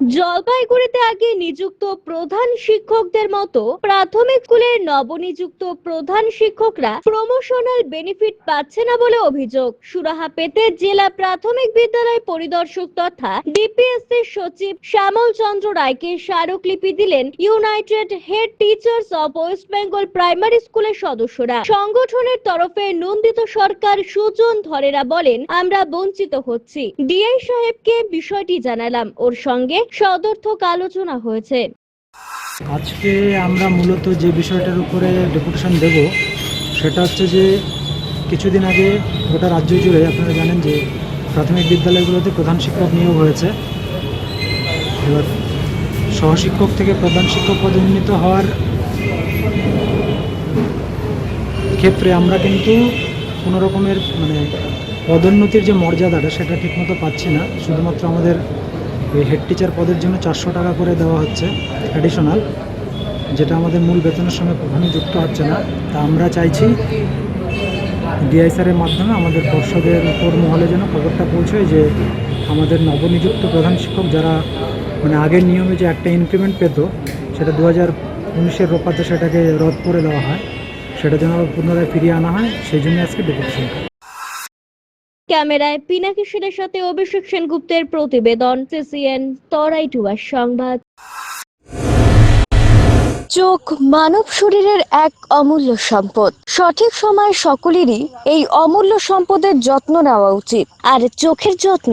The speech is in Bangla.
জলপাইগুড়িতে আগে নিযুক্ত প্রধান শিক্ষকদের মতো প্রাথমিক স্কুলের নবনিযুক্ত প্রধান শিক্ষকরা প্রমোশনাল বেনিফিট পাচ্ছে না বলে অভিযোগ। সুরাহা পেতে জেলা প্রাথমিক বিদ্যালয় পরিদর্শক তথা ডিপিএসসি সচিব শ্যামল চন্দ্র রায়কে স্মারকলিপি দিলেন United Head Teachers of West Bengal primary স্কুলের সদস্যরা। সংগঠনের তরফে নন্দিত সরকার সুজন ধরেরা বলেন, আমরা বঞ্চিত হচ্ছি। ডিআই সাহেবকে বিষয়টি জানালাম। ওর সঙ্গে সদর্থক আলোচনা হয়েছে। আজকে আমরা মূলত যে বিষয়টার উপরে ডেপুটেশন দেব, সেটা হচ্ছে যে কিছুদিন আগে গোটা রাজ্য জুড়ে আপনারা জানেন যে প্রাথমিক বিদ্যালয়গুলোতে প্রধান শিক্ষক নিয়োগ হয়েছে। এবার সহশিক্ষক থেকে প্রধান শিক্ষক পদে উন্নীত হওয়ার ক্ষেত্রে আমরা কিন্তু কোনো রকমের মানে পদোন্নতির যে মর্যাদাটা সেটা ঠিকমতো পাচ্ছি না। শুধুমাত্র আমাদের এই হেড টিচার পদের জন্য চারশো টাকা করে দেওয়া হচ্ছে অ্যাডিশনাল যেটা আমাদের মূল বেতনের সঙ্গে কখনোই যুক্ত হচ্ছে না। তা আমরা চাইছি ডিআই স্যারের মাধ্যমে আমাদের পর্ষদের উপর মহলে যেন খবরটা পৌঁছয় যে আমাদের নবনিযুক্ত প্রধান শিক্ষক যারা মানে আগের নিয়মে যে একটা ইনক্রিমেন্ট পেত, সেটা দু হাজার উনিশের রোপাতে সেটাকে রদ করে দেওয়া হয়। সেটা যেন পুনরায় ফিরিয়ে আনা হয়, সেই জন্য আজকে ডেপুটেশন ক্যামেরায় পিনাকি সেনের সাথে অভিষেক সেনগুপ্তের প্রতিবেদন, সিসিএন, তরাই টুয়ার সংবাদ। চোখ মানব শরীরের এক অমূল্য সম্পদ। সঠিক সময় সকলেরই এই অমূল্য সম্পদের যত্ন নেওয়া উচিত। আর চোখের যত্ন